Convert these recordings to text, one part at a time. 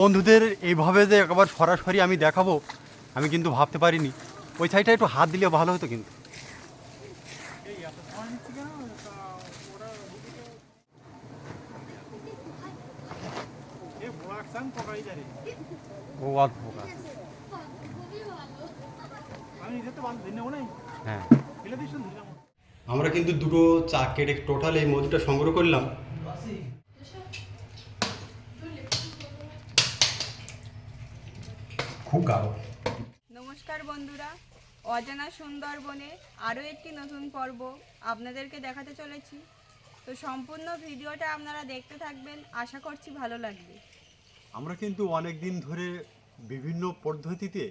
বন্ধুদের এইভাবে যে একবার সরাসরি আমি দেখাবো, আমি কিন্তু ভাবতে পারিনি। ওই সাইডটা একটু হাত দিলে ভালো হতো কিন্তু। হ্যাঁ। আমরা কিন্তু দুটো চা কেটে টোটাল এই মধুটা সংগ্রহ করলাম। খুব গাঢ়। নমস্কার বন্ধুরা অজানা সুন্দরবনে আরও একটি নতুন পর্ব আপনাদেরকে দেখাতে চলেছি। তো সম্পূর্ণ ভিডিওটা আপনারা দেখতে থাকবেন আশা করছি ভালো লাগবে। আমরা কিন্তু অনেক দিন ধরে বিভিন্ন পদ্ধতিতে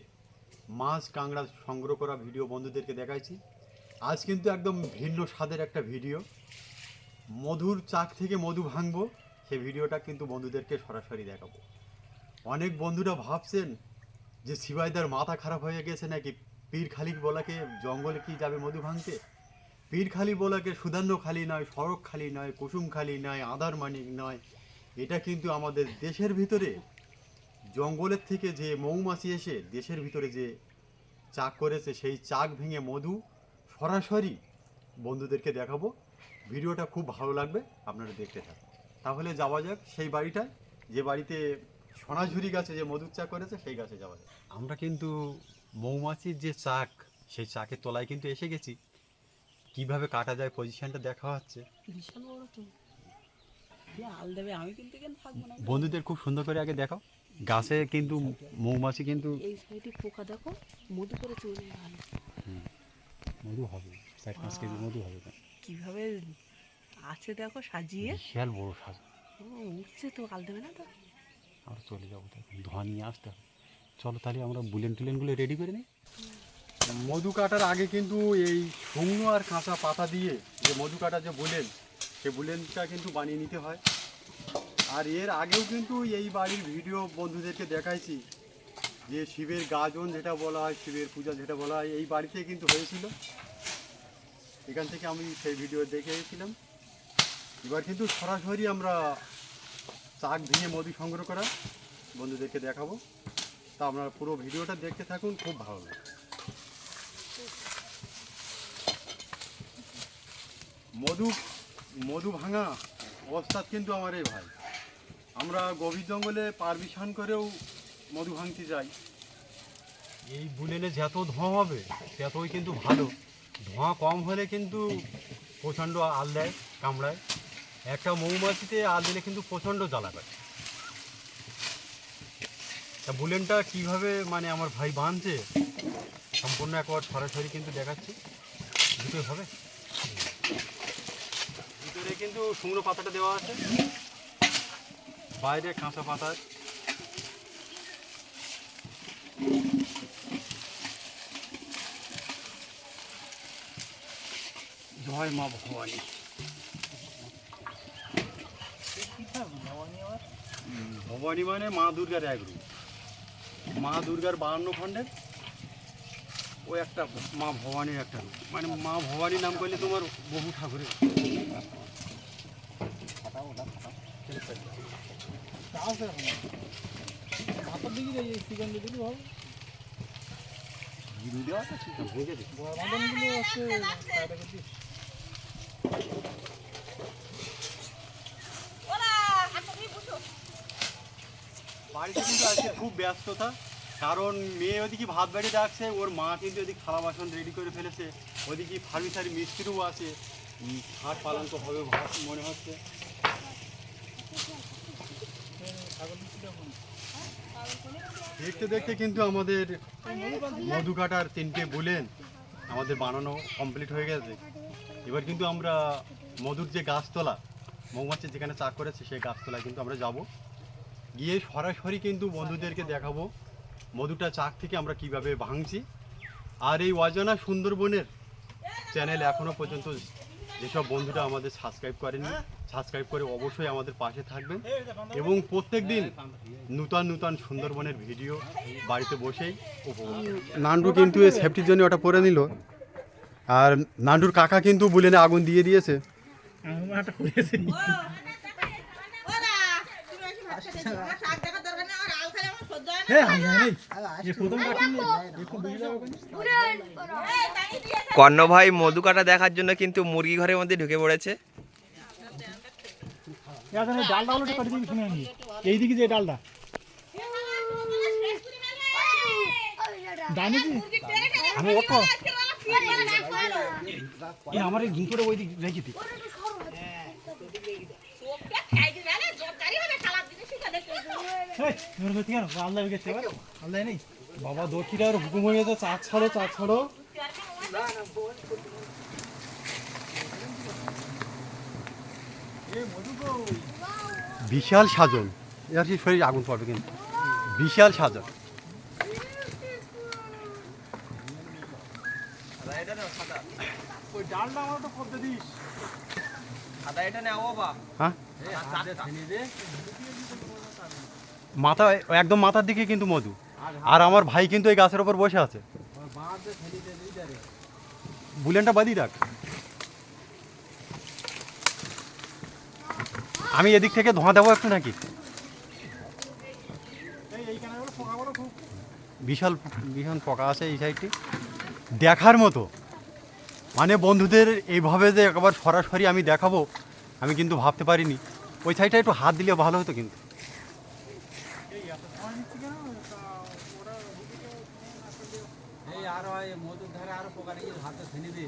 মাছ কাঁকড়া সংগ্রহ করা ভিডিও বন্ধুদেরকে দেখাইছি। আজ কিন্তু একদম ভিন্ন স্বাদের একটা ভিডিও। মধুর চাক থেকে মধু ভাঙবো সে ভিডিওটা কিন্তু বন্ধুদেরকে সরাসরি দেখাবো। অনেক বন্ধুরা ভাবছেন যে সিবাইদার মাথা খারাপ হয়ে গেছে নাকি? পীর খালিক বলাকে জঙ্গলে কি যাবে মধু ভাঙতে? পীর খালি বলাকে সুধান্য খালি নয়, সড়ক খালি নয়, কুসুম খালি নয়, আধার মানিক নয়। এটা কিন্তু আমাদের দেশের ভিতরে, জঙ্গলের থেকে যে মৌমাছি এসে দেশের ভিতরে যে চাক করেছে, সেই চাক ভেঙে মধু সরাসরি বন্ধুদেরকে দেখাবো। ভিডিওটা খুব ভালো লাগবে, আপনারা দেখতে থাকুন। তাহলে যাওয়া যাক, সেই বাড়িটায় যে বাড়িতে সোনাঝুরি গাছে যে মধুর চাক করেছে সেই গাছে যাওয়া যাক আমরা কিন্তু মৌমাছির যে চাক সেই চাকের তলায় কিন্তু এসে গেছি। কীভাবে কাটা যায় পজিশনটা দেখা হচ্ছে। বিশাল বড় তো। আল দেবে? আমি কিন্তু এখানে থাকব না। বন্ধুদের খুব সুন্দর করে আগে দেখাও। গাছে কিন্তু মৌমাছি কিন্তু এই সাইডে পোকা দেখো মধু করে চলে গেল মধু হবে। চার পাঁচ কেজি মধু হবে। কীভাবে আছে দেখো সাজিয়ে। বিশাল বড় সাজ। উঠছে তো আল দেবে না তো? আমরা চলে যাব ধোঁয়া নিয়ে আসতে হবে। চলো তাহলে আমরা বুলেন টুলেনগুলো রেডি করে নিই। মধু কাটার আগে কিন্তু এই শুকনো আর কাঁচা পাতা দিয়ে যে মধু কাটা যে বুলেন, সে বুলেনটা কিন্তু বানিয়ে নিতে হয়। আর এর আগেও কিন্তু এই বাড়ির ভিডিও বন্ধুদেরকে দেখাইছি, যে শিবের গাজন যেটা বলা হয়, শিবের পূজা যেটা বলা হয়, এই বাড়িতে কিন্তু হয়েছিল। এখান থেকে আমি সেই ভিডিও দেখে এসেছিলাম। এবার কিন্তু সরাসরি আমরা চাক ভেঙে মধু সংগ্রহ করা। বন্ধুদেরকে দেখাবো। তা আপনারা পুরো ভিডিওটা দেখতে থাকুন, খুব ভালো লাগবে। মধু মধু ভাঙা অবস্থাত কিন্তু আমার এই ভাই। আমরা গভীর জঙ্গলে পারমিশন করেও মধু ভাঙতে যাই। এই বুলেলে যত ধোঁয়া হবে, ততই কিন্তু ভালো। ধোঁয়া কম হলে কিন্তু প্রচণ্ড আল দেয়, কামড়ায়। একটা মৌমাছিতে আল দিলে কিন্তু প্রচণ্ড জ্বালা করে। তা বুলেনটা কীভাবে মানে আমার ভাই বাঁধছে, সম্পূর্ণ একবার সরাসরি কিন্তু দেখাচ্ছি। দুটোই হবে। ভিতরে কিন্তু শুকনো পাতাটা দেওয়া আছে। বাইরে কাঁচা পাতা। জয় মা ভবানী। ভবানী মানে মা দুর্গার এক রূপ। মা দুর্গার বাহান্ন খণ্ডের ও একটা মা ভবানীর একটা রূপ। মানে মা ভবানী নাম করলে তোমার বহু ঠাকুরের গিরু দেওয়া আছে ঠিক আছে, ভেজে দে। বাড়িতে কিন্তু আজকে খুব ব্যস্ততা। কারণ মেয়ে ওদিকে ভাত বাড়ি ডাকছে ওর মা কিন্তু ওদিকে থালা বাসন রেডি করে ফেলেছে, ওদিকে ফার্নিচারি মিস্ত্রিও আছে। হাট খাট পালঙ্ক হবে মনে হচ্ছে। দেখতে দেখতে কিন্তু আমাদের মধু কাটার তিনটে বুলেন আমাদের বানানো কমপ্লিট হয়ে গেছে। এবার কিন্তু আমরা মধুর যে গাছতলা, মৌমাছি যেখানে চাক করেছে সেই গাছতলায় কিন্তু আমরা যাব। গিয়ে সরাসরি কিন্তু বন্ধুদেরকে দেখাবো মধুটা চাক থেকে আমরা কীভাবে ভাঙছি। আর এই অজানা সুন্দরবনের চ্যানেল এখনও পর্যন্ত যেসব বন্ধুরা আমাদের সাবস্ক্রাইব করেনি সাবস্ক্রাইব করে অবশ্যই আমাদের পাশে থাকবেন। এবং প্রত্যেক দিন নূতন নূতন সুন্দরবনের ভিডিও বাড়িতে বসেই উপভোগ নান্ডু কিন্তু এই সেফটির জন্য ওটা পরে নিল। আর নান্ডুর কাকা কিন্তু বুলেনে আগুন দিয়ে দিয়েছে শাক দেখার দরকার নেই আমার আল কর্ণ ভাই মধু কাটা দেখার জন্য কিন্তু মুরগি ঘরের মধ্যে ঢুকে পড়েছে। এইদিকে যে ডালটা। আমি ওকে আমার এই ওই দিক রেখে দিই এই, এবার করতে কেন? আল্লাহ গেছে আল্লাহ নেই? বাবা দক্ষিণে আর হুকুম হয়ে গেছে চা ছাড়ো চা ছাড়ো। বিশাল সাজন। এর কি শরীরে আগুন পড়বে কিন্তু। বিশাল সাজন। ওই ডালটা আমার তো করতে দিস। হ্যাঁ? মাথা একদম মাথার দিকে কিন্তু মধু। আর আমার ভাই কিন্তু এই গাছের ওপর বসে আছে। বুলেনটা বাদি রাখ। আমি এদিক থেকে ধোঁয়া দেবো একটু নাকি? বিশাল ভীষণ পোকা আছে এই সাইডটি দেখার মতো। মানে বন্ধুদের এইভাবে যে একবার সরাসরি আমি দেখাবো, আমি কিন্তু ভাবতে পারিনি। ওই সাইডটা একটু হাত দিলে ভালো হতো কিন্তু। আর মধুর ধারে আরও পোকা হাতে ফেলে দে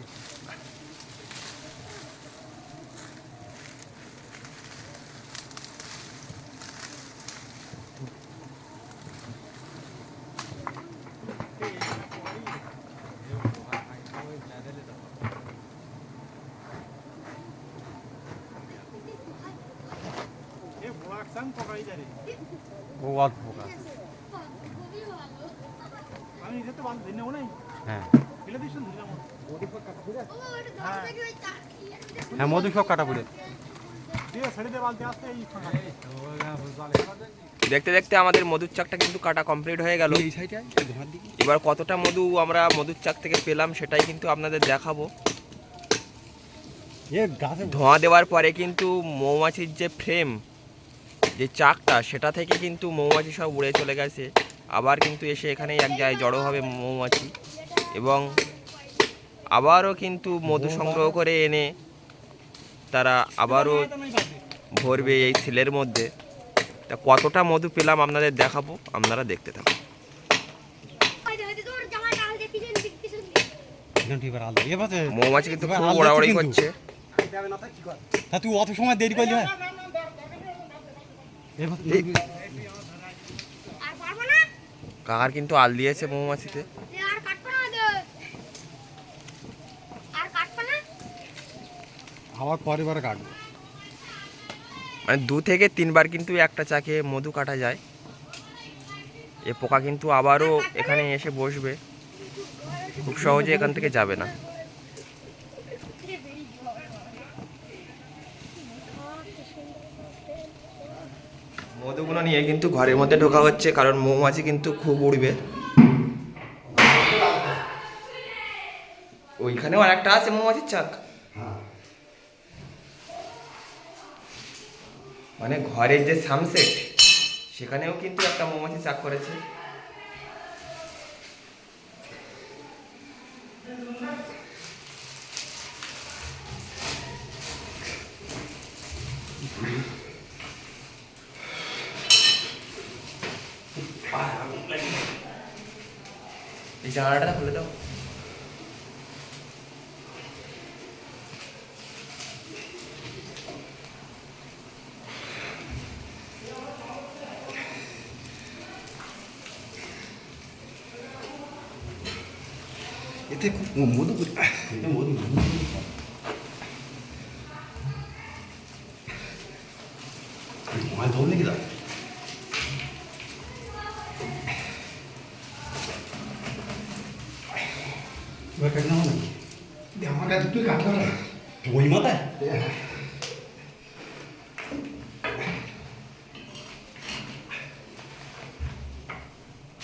এ পোকা আমি নিজে তো বান্ধ নাই হ্যাঁ হ্যাঁ মধু সব কাটা পড়ে দেখতে দেখতে আমাদের মধুর চাকটা কিন্তু কাটা কমপ্লিট হয়ে গেল। এবার কতটা মধু আমরা মধুর চাক থেকে পেলাম সেটাই কিন্তু আপনাদের দেখাবো। ধোঁয়া দেওয়ার পরে কিন্তু মৌমাছির যে ফ্রেম যে চাকটা সেটা থেকে কিন্তু মৌমাছি সব উড়ে চলে গেছে। আবার কিন্তু এসে এখানে এক জায়গায় জড়ো হবে মৌমাছি। এবং আবারও কিন্তু মধু সংগ্রহ করে এনে তারা আবারও ভরবে এই সিলের মধ্যে। তা কতটা মধু পেলাম আপনাদের দেখাবো আপনারা দেখতে থাকুন। মৌমাছি কিন্তু খুব ওড়াওড়ি। করছে। তা তুই অত সময় দেরি করলি হয়? কাকার কিন্তু আল দিয়েছে মৌমাছিতে। আবার পরের বার কাটবো। মানে দু থেকে তিনবার কিন্তু একটা চাকে মধু কাটা যায়। এ পোকা কিন্তু আবারও এখানে এসে বসবে। খুব সহজে এখান থেকে যাবে না। মধুগুলো নিয়ে কিন্তু ঘরের মধ্যে ঢোকা হচ্ছে, কারণ মৌমাছি কিন্তু খুব উড়বে। ওইখানেও আর একটা আছে মৌমাছির চাক। মানে ঘরের যে সামসেট সেখানেও কিন্তু একটা মৌমাছি চাক করেছে। এই জানালাটা খুলে দাও এতে খুব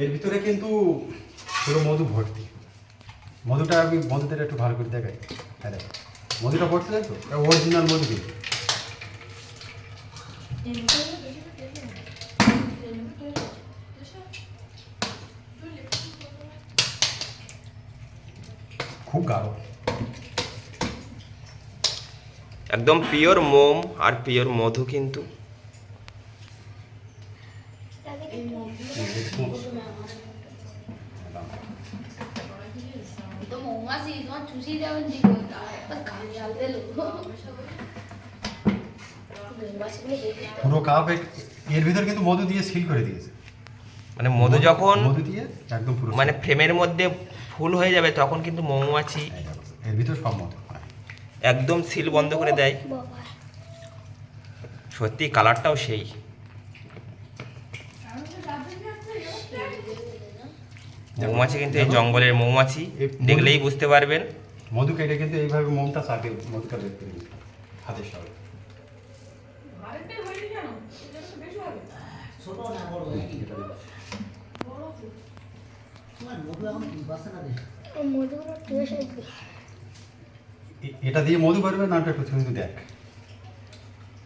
এর ভিতরে কিন্তু পুরো মধু ভর্তি। মধুটা আমি বন্ধুদের একটু ভালো করে দেখাই। হ্যাঁ। মধুটা ভর্তি দেখো অরিজিনাল মধু কিন্তু। খুব গাঢ়। একদম পিওর মোম আর পিওর মধু কিন্তু তো মৌমাছি তোমার চুষি দেবেন দিকে খালি জাল দিল মৌমাছিগুলো দেখে পুরো কাপ এর ভিতর কিন্তু মধু দিয়ে সিল করে দিয়েছে। মানে মধু যখন মধু দিয়ে একদম পুরো মানে ফ্রেমের মধ্যে ফুল হয়ে যাবে তখন কিন্তু মৌমাছি এর ভিতর সব মধু। একদম সিল বন্ধ করে দেয়। সত্যি কালারটাও সেই। মৌমাছি কিন্তু এই জঙ্গলের মৌমাছি দেখলেই বুঝতে পারবেন। মধু কেটে কিন্তু এইভাবে মোমটা চাটে মধুটা বের করে দিতে এটা দিয়ে মধু ভরবে নামটা একটু দেখ।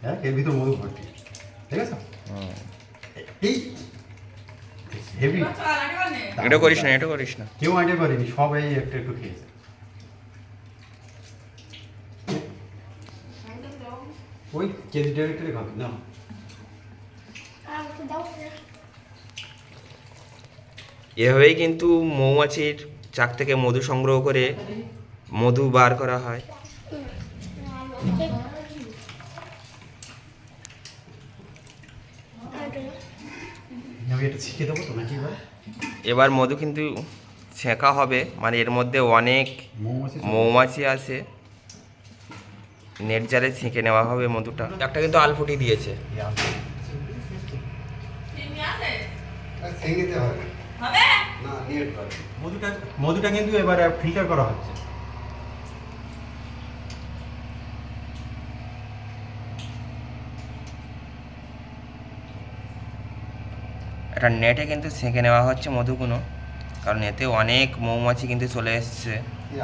দেখ এর ভিতর মধু ভর্তি ঠিক আছে? এই হেভি। এটা করিস না এটা করিস না। কেউ আইডিয়া করেনি সবাই একটু একটু খেয়েছে ওই কেজি ডিরেক্টরে খাবি না এভাবেই কিন্তু মৌমাছির চাক থেকে মধু সংগ্রহ করে মধু বার করা হয়। এবার? এবার মধু কিন্তু ছেঁকা হবে মানে এর মধ্যে অনেক মৌমাছি আছে। নেট জালে ছেঁকে নেওয়া হবে মধুটা। একটা কিন্তু আলফুটি দিয়েছে। হবে? না নেট মধুটা মধুটা কিন্তু এবার ফিল্টার করা হচ্ছে। একটা নেটে কিন্তু ছেঁকে নেওয়া হচ্ছে মধুগুলো কারণ এতে অনেক মৌমাছি কিন্তু চলে এসছে। ये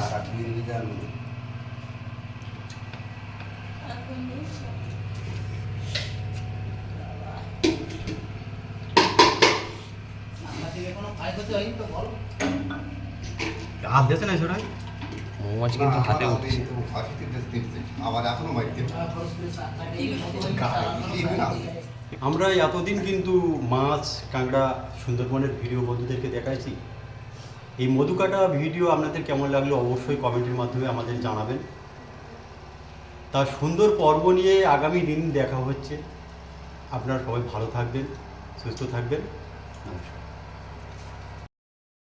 হাত দিয়েছে না সেটা মৌমাছি কিন্তু হাতে উঠছে। আবার এখনও আমরা এতদিন কিন্তু মাছ কাঁকড়া সুন্দরবনের ভিডিও বন্ধুদেরকে দেখাইছি। এই মধু কাটা ভিডিও আপনাদের কেমন লাগল অবশ্যই কমেন্টের মাধ্যমে আমাদের জানাবেন। তার সুন্দর পর্ব নিয়ে আগামী দিন দেখা হচ্ছে। আপনারা সবাই ভালো থাকবেন সুস্থ থাকবেন। নমস্কার।